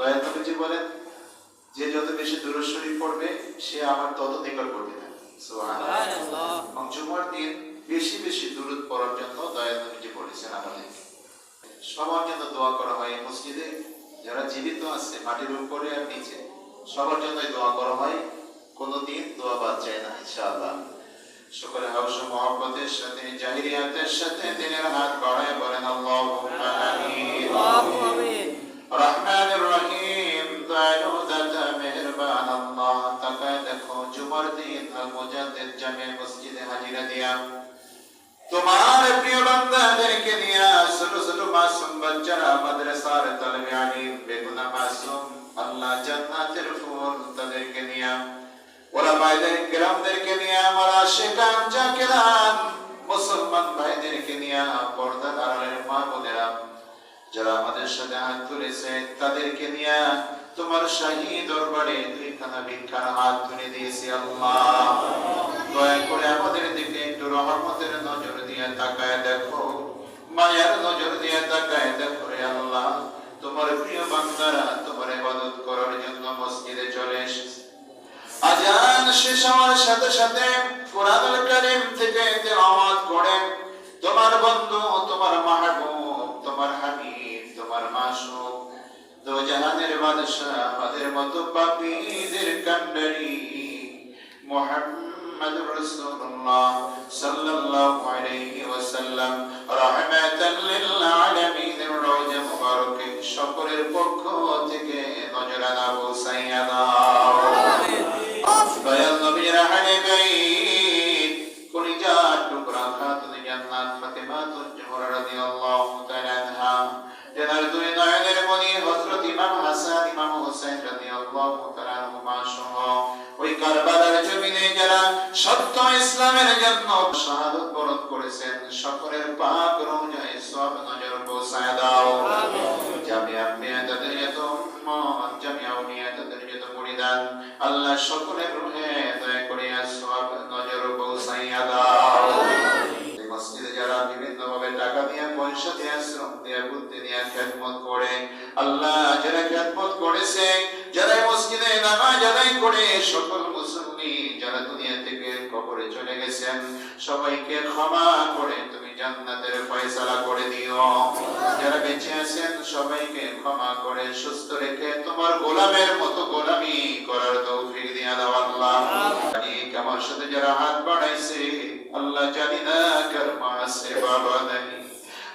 দয়াল নবীজি বলেন যে যত বেশি দূরত শরীফ পড়বে সে আমার তত থাকে সুবহানাল্লাহ। এবং জুমার দিন বেশি বেশি দূরত পড়ার জন্য দয়াল নবীজি বলেছেন আমাদেরকে সবার জন্য দোয়া করা হয় এই মসজিদে। যারা জীবিত আছে মাটির উপরে আর নিচে সবার জন্যই দোয়া করা হয়। কোনোদিন দোয়া বাদ যায় না ইনশাআল্লাহ। শুকর হাউস মহব্বতের সাথে জাহিরিয়াতের সাথে দিনের হাত বাড়ায় বলেন আমিন। আল মুজাদ্দিদ জামে মসজিদে হাজিরা দিয়া। তোমার প্রিয় বান্দাদেরকে নিয়ে ছোট ছোট মাসুম বাচ্চারা মাদ্রাসার তালেবে আলিম বেগুনা মাসুম, আল্লাহ জান্নাতের ফুল তাদেরকে নিয়ে। ওরা ভাইদের গ্রামদেরকে নিয়ে আমার আশেকান জাকিরান। মুসলমান ভাইদেরকে নিয়ে পর্দার আড়ালের মা বোনেরা যারা আমাদের সাথে হাত তুলেছে, তাদেরকে নিয়ে তোমার শাহী দরবারে দুইখানা ভিক্ষার হাত তুলে দিয়েছি আল্লাহ। দয়া করে আমাদের দিকে একটু রহমতের নজর দিয়ে তাকায় দেখো। মায়ের নজর দিয়ে তাকায় দেখো রে আল্লাহ। তোমার প্রিয় বান্দারা তোমার ইবাদত করার জন্য মসজিদে চলে এসেছে। আজান শেষ হওয়ার সাথে সাথে কোরআনুল কারীম থেকে তেলাওয়াত করে, তোমার বন্ধু তোমার মাহবুব তোমার হাবিব, তোমার মাসুক তো জাহানের বাদশাহ, আমাদের মতো পাপীদের কান্ডারি মোহাম্মদ রাসূলুল্লাহ সাল্লাল্লাহু আলাইহি ওয়াসাল্লাম, রাহমাতাল লিল যারা সত্য ইসলামের জন্য শাহাদত বরণ করেছেন। সকলের পাক রওজায় সব নজর পৌঁছায় দাও। জামিয়া মিয়াদাদের যত উম্মত জামিয়া মিয়াদাদের যত মুরিদান আল্লাহ সকলের রূহে দয়া করে সব নজর পৌঁছাইয়া দাও। মসজিদে যারা বিভিন্ন ভাবে টাকা দিয়ে পয়সা দিয়ে শ্রম দিয়ে বুদ্ধি দিয়ে খেদমত করে আল্লাহ যারা খেদমত করেছে যারা মসজিদে নামাজ আদায় করে সকল মুসল্লি যারা দুনিয়া থেকে কবরে চলে গেছেন, সবাইকে ক্ষমা করে তুমি জান্নাতের ফয়সালা করে দিও। যারা বেঁচে আছেন, সবাইকে ক্ষমা করে সুস্থ রেখে তোমার গোলামের মতো গোলামি করার তৌফিক দিয়া দাও আল্লাহ। আমার সাথে যারা হাত বাড়াইছে, আল্লাহ জানি না কার মা আছে, বাবা নাই।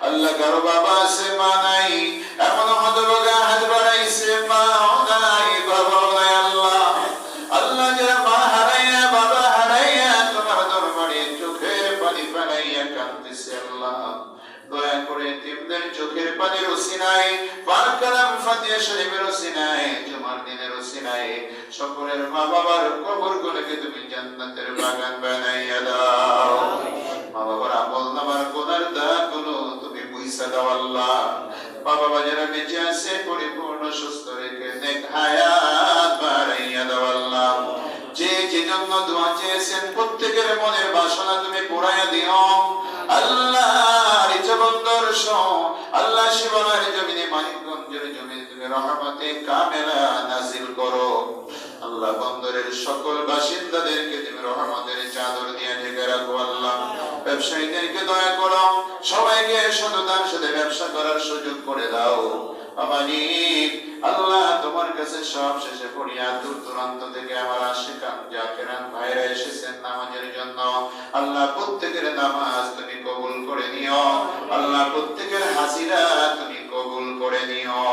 আল্লাহ কারও বাবা আছে, মা নাই। এমন হতভাগা পানি ফেলাইয়া আল্লাহ দয়া করে তিমদের চোখের পার কালাম ফাতিহা শরীফের জুমার দিনের সকলের মা বাবার কবর গুলোকে তুমি জান্নাতের বাগান বানাইয়া দাও। মা বাবার আমল নামার গোনার তুমি দাও আল্লাহ। বাবা যারা বেঁচে আছে, পরিপূর্ণ সুস্থ রেখে হায়াত বাড়াইয়া দাও আল্লাহ। যে জন্য দোয়া চেয়েছেন প্রত্যেকের মনের বাসনা তুমি পুরাইয়া দিও। আল্লাহ রিজবন্দর আল্লাহ শিবনার জমিনে মানিকগঞ্জের জমিনে তুমি রহমতে কামেলা নাজিল করো। আল্লাহ বন্দরের সকল বাসিন্দাদেরকে তুমি রহমতের চাদর দিয়ে ঢেকে রাখো, আল্লাহ। ব্যবসায়ীদেরকে দয়া করো, সবাইকে সততার সাথে ব্যবসা করার সুযোগ করে দাও। মালিক আল্লাহ তোমার কাছে সব শেষে পড়িয়া দূর দূরান্ত থেকে আমার আশিকান জাকেরান ভাইরা এসেছেন নামাজের জন্য। আল্লাহ প্রত্যেকের নামাজ তুমি কবুল করে নিও। আল্লাহ প্রত্যেকের হাসিরা তুমি কবুল করে নিও।